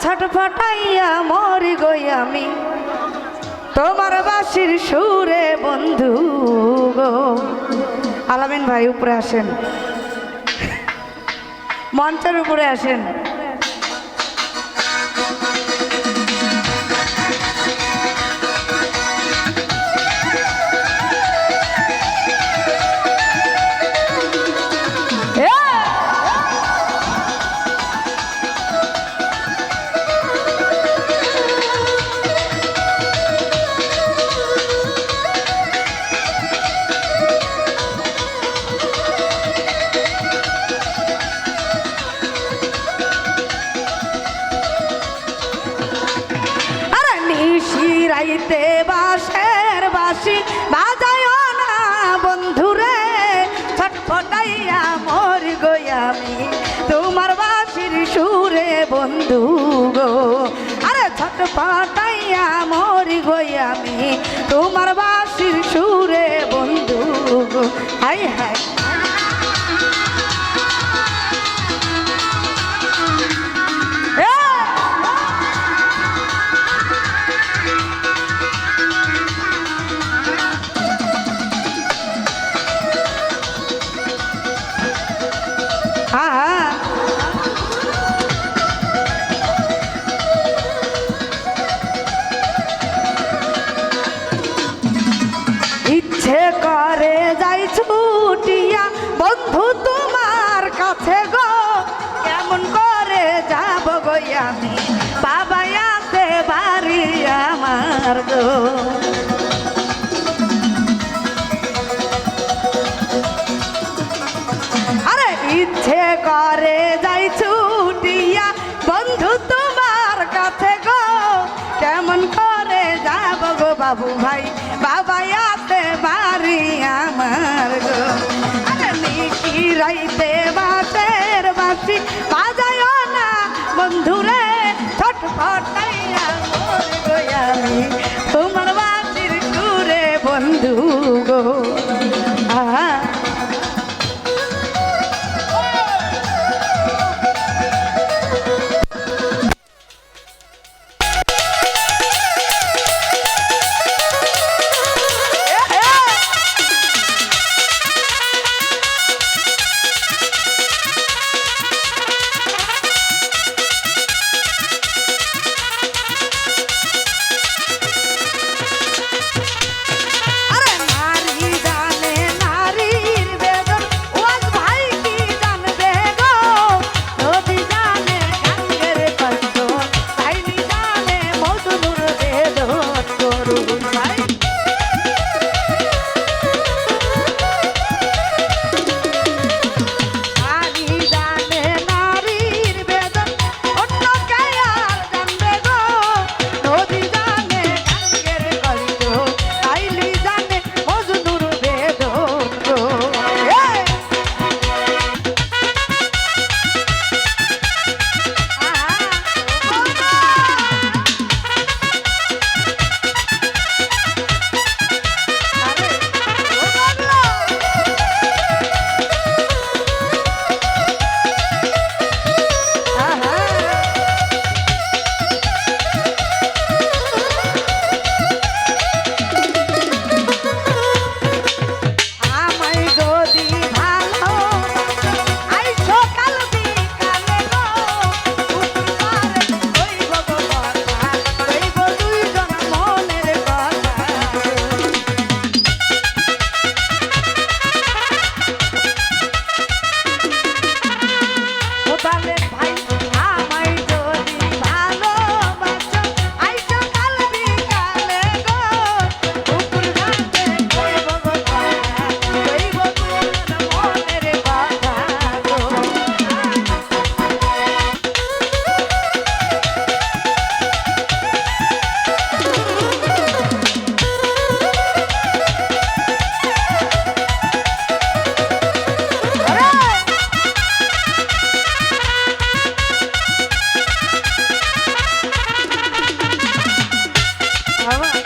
ছটফটাইয়া মরি গই আমি। তোমার বাসির সুরে বন্ধু গো। আলামিন ভাই, উপরে আসেন। মঞ্চের উপরে আসেন। রাইতে বাসের বাসি বাজায় না বন্ধুরে। ছটফটাইয়া মর গই আমি, তোমার বাসির সুরে বন্ধু গো। আরে ছটফটাইয়া মর গই আমি, তোমার বাসির সুরে বন্ধু গো। High high. আমি বাবা আছে বাড়ি আমার গো। আরে ইচ্ছে করে যাই ছুটিয়া, বন্ধু তোমার কাছে গো। কেমন করে যাব গো বাবু ভাই? বাবা 다음 은.